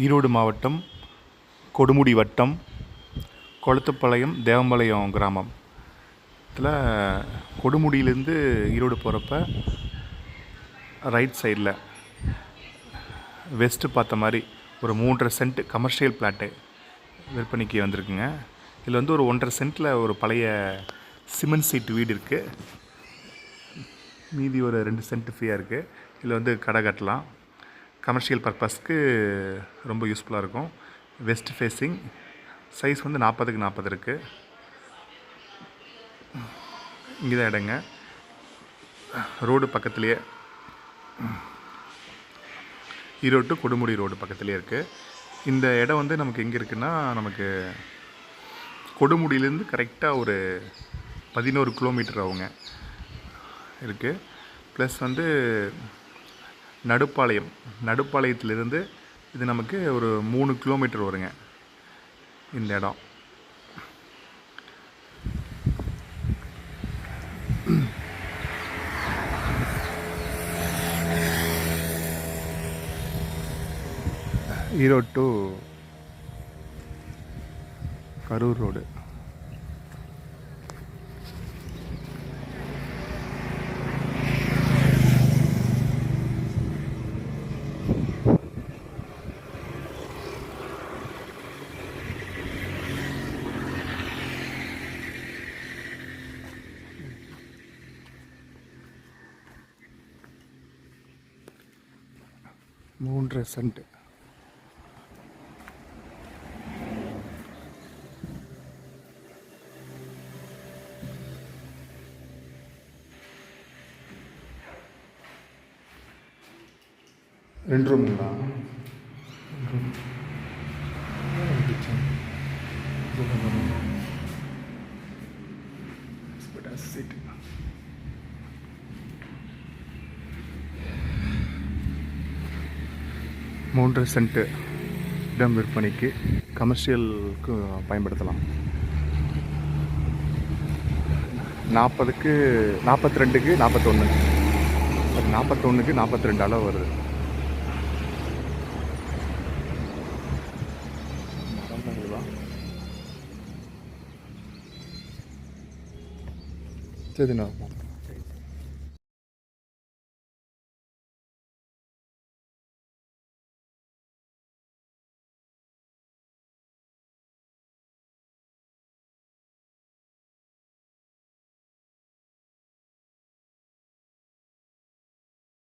ஈரோடு மாவட்டம் கொடுமுடி வட்டம் கொளத்துப்பாளையம் தேவம்பாளையம் கிராமம். இதில் கொடுமுடியிலேருந்து ஈரோடு போகிறப்ப ரைட் சைடில் வெஸ்ட்டு பார்த்த மாதிரி ஒரு மூன்றரை சென்ட் கமர்ஷியல் பிளாட்டு விற்பனைக்கு வந்திருக்குங்க. இதில் வந்து ஒரு ஒன்றரை சென்ட்டில் ஒரு பழைய சிமெண்ட் சீட்டு வீடு இருக்குது மீதி ஒரு ரெண்டு சென்ட் ஃப்ரீயாக இருக்குது இதில் வந்து கடை கட்டலாம். கமர்ஷியல் பர்பஸ்க்கு ரொம்ப யூஸ்ஃபுல்லாக இருக்கும். வெஸ்ட் ஃபேஸிங் சைஸ் வந்து நாற்பதுக்கு நாற்பது இருக்குது இங்கே தான் இடங்க. ரோடு பக்கத்துலேயே. ஈரோடு கொடுமுடி ரோடு பக்கத்துலேயே இருக்குது இந்த இடம் வந்து நமக்கு எங்கே இருக்குன்னா நமக்கு கொடுமுடியிலேருந்து கரெக்டாக ஒரு பதினோரு கிலோமீட்டர் ஆகுங்க இருக்குது ப்ளஸ் வந்து நடுப்பாளையம். நடுப்பாளையத்திலிருந்து இது நமக்கு ஒரு மூணு கிலோமீட்டர் வருங்க. இந்த இடம். Erode to Karur road. மூன்றரை சென்ட். ரெண்டு ரூமுங்களா சீட்டு மூன்று சென்ட்டு இடம் விற்பனைக்கு கமர்ஷியலுக்கு பயன்படுத்தலாம். நாற்பதுக்கு நாற்பத்தி ரெண்டுக்கு நாற்பத்தொன்று அது நாற்பத்தொன்றுக்கு நாற்பத்தி ரெண்டு அளவு வருது. சரி நான்